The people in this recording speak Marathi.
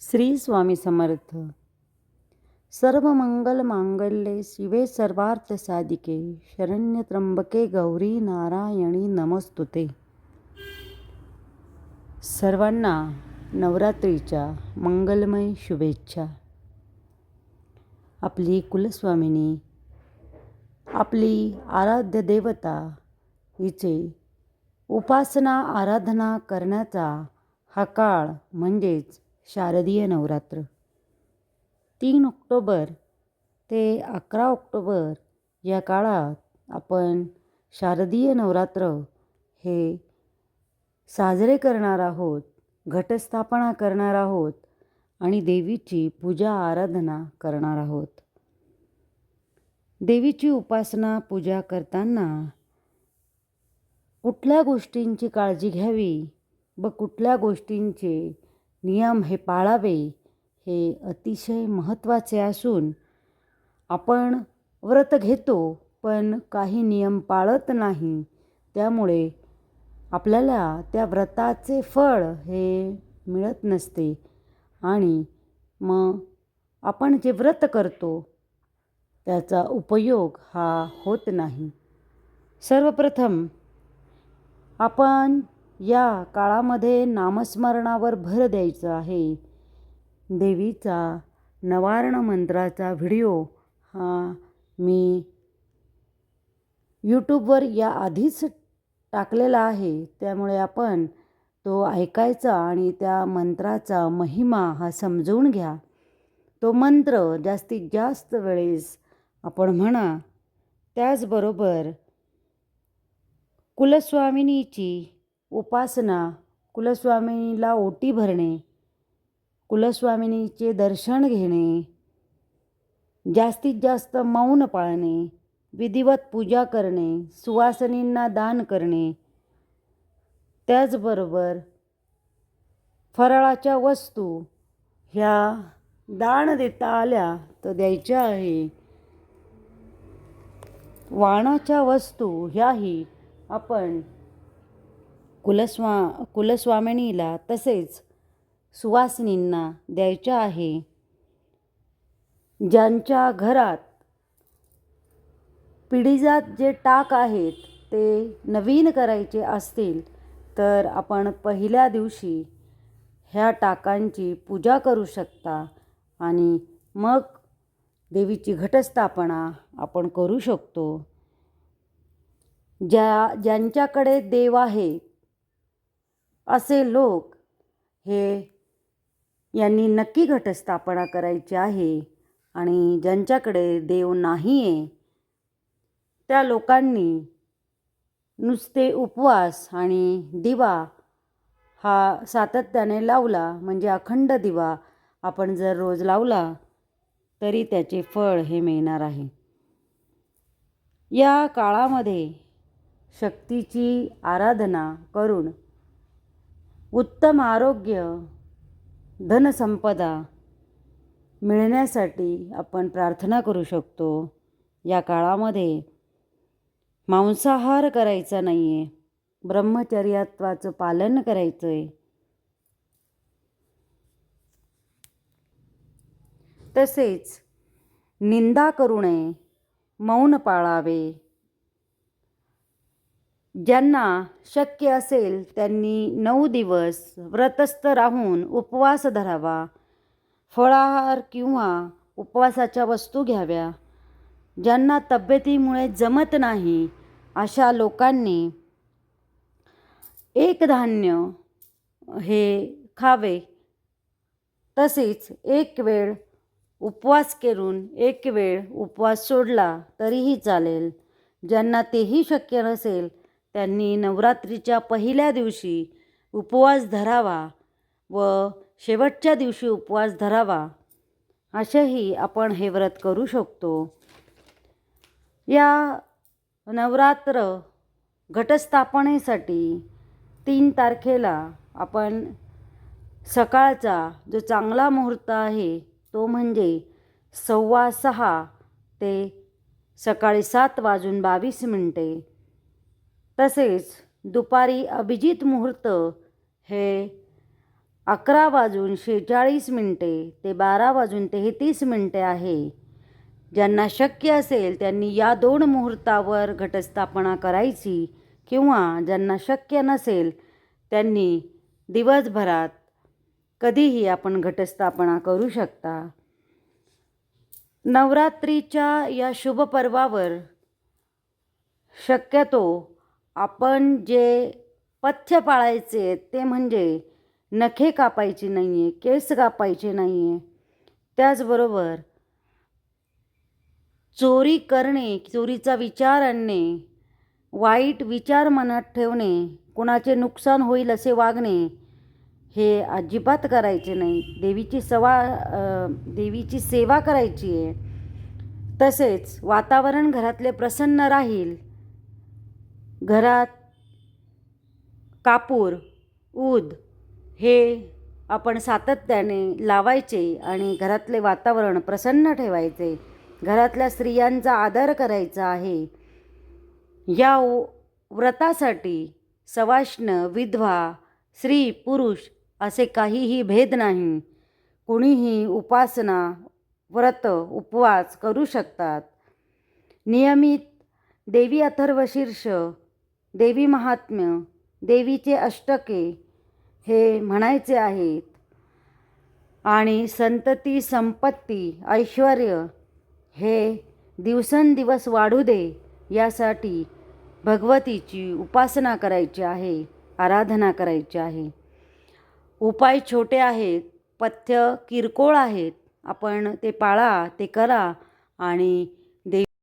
श्री स्वामी समर्थ. सर्व मंगल मांगल्ये शिवे सर्वार्थ साधिके शरण्य त्र्यंबके गौरी नारायणी नमस्तुते. सर्वांना नवरात्रीच्या मंगलमय शुभेच्छा. आपली कुलस्वामिनी आपली आराध्य देवता हिचे उपासना आराधना करण्याचा हा काळ म्हणजेच शारदीय नवरात्र. तीन ऑक्टोबर ते अकरा ऑक्टोबर या काळात आपण शारदीय नवरात्र हे साजरे करणार आहोत घटस्थापना करणार आहोत आणि देवीची पूजा आराधना करणार आहोत. देवीची उपासना पूजा करताना कुठल्या गोष्टींची काळजी घ्यावी व कुठल्या गोष्टींचे नियम हे पाळावे हे अतिशय महत्त्वाचे असून आपण व्रत घेतो पण काही नियम पाळत नाही. त्यामुळे आपल्याला त्या व्रताचे फळ हे मिळत नसते. आणि मग आपण जे व्रत करतो त्याचा उपयोग हा होत नाही. सर्वप्रथम आपण या काळामध्ये नामस्मरणावर भर द्यायचं आहे. देवीचा नवारण मंत्राचा व्हिडिओ हा मी यूट्यूबवर या आधीच टाकलेला आहे. त्यामुळे आपण तो ऐकायचा आणि त्या मंत्राचा महिमा हा समजवून घ्या. तो मंत्र जास्तीत जास्त वेळेस आपण म्हणा त्याचबरोबर कुलस्वामिनीची उपासना कुलस्वामिनीला ओटी भरणे कुलस्वामिनीचे दर्शन घेणे जास्तीत जास्त मौन पाळणे विधिवत पूजा करणे सुवासनींना दान करणे त्याचबरोबर फराळाच्या वस्तू ह्या दान देता आल्या तर द्यायच्या आहे. वाणाच्या वस्तू ह्याही आपण कुलस्वा कुलस्वामिनीला तसेच सुवासिनींना द्यायच्या आहे. ज्यांच्या घरात पिढीजात जे टाक आहेत ते नवीन करायचे असतील तर आपण पहिल्या दिवशी ह्या टाकांची पूजा करू शकता आणि मग देवीची घटस्थापना आपण करू शकतो. ज्या ज्यांच्याकडे देव आहे असे लोक हे यांनी नक्की घटस्थापना करायची आहे आणि ज्यांच्याकडे देव नाही आहे त्या लोकांनी नुसते उपवास आणि दिवा हा सातत्याने लावला म्हणजे अखंड दिवा आपण जर रोज लावला तरी त्याचे फळ हे मिळणार आहे. या काळामध्ये शक्तीची आराधना करून उत्तम आरोग्य धनसंपदा मिळण्यासाठी आपण प्रार्थना करू शकतो. या काळामध्ये मांसाहार करायचा नाही आहे ब्रह्मचर्यात्वाचं पालन करायचं आहे तसेच निंदा करू नये मौन पाळावे. ज्यांना शक्य असेल त्यांनी नऊ दिवस व्रतस्थ राहून उपवास धरावा. फळाहार किंवा उपवासाच्या वस्तू घ्याव्या. ज्यांना तब्येतीमुळे जमत नाही अशा लोकांनी एक धान्य हे खावे. तसेच एक वेळ उपवास करून एक वेळ उपवास सोडला तरीही चालेल. ज्यांना तेही शक्य नसेल त्यांनी नवरात्रीच्या पहिल्या दिवशी उपवास धरावा व शेवटच्या दिवशी उपवास धरावा. असेही आपण हे व्रत करू शकतो. या नवरात्र घटस्थापनेसाठी तीन तारखेला आपण सकाळचा जो चांगला मुहूर्त आहे तो म्हणजे सव्वा सहा ते सकाळी सात वाजून बावीस मिनटे तसेच दुपारी अभिजित मुहूर्त हे अकरा वाजून शेहेचाळीस मिनटे ते बारा वाजून तेहतीस मिनटे आहे. ज्यांना शक्य असेल त्यांनी या दोन मुहूर्तावर घटस्थापना करायची किंवा ज्यांना शक्य नसेल त्यांनी दिवसभरात कधीही आपण घटस्थापना करू शकता. नवरात्रीच्या या शुभ पर्वावर शक्यतो आपण जे पथ्य पाळायचे ते म्हणजे नखे कापायची नाही आहे केस कापायचे नाही आहे त्याचबरोबर चोरी करणे चोरीचा विचार आणणे वाईट विचार मनात ठेवणे कुणाचे नुकसान होईल असे वागणे हे अजिबात करायचे नाही. देवीची सवा देवीची सेवा करायची आहे. तसेच वातावरण घरातले प्रसन्न राहील. घरात कापूर ऊद हे आपण सातत्याने लावायचे आणि घरातले वातावरण प्रसन्न ठेवायचे. घरातल्या स्त्रियांचा आदर करायचा आहे. या व्रतासाठी सवाष्ण विधवा स्त्री पुरुष असे काहीही भेद नाही. कुणीही उपासना व्रत उपवास करू शकतात. नियमित देवी अथर्वशीर्ष देवी महात्म्य देवीचे अष्टके हे म्हणायचे आहेत. आणि संतती संपत्ती ऐश्वर हे दिवसेंदिवस वाढू दे यासाठी भगवतीची उपासना करायची आहे आराधना करायची आहे. उपाय छोटे आहेत पथ्य किरकोळ आहेत. आपण ते पाळा ते करा आणि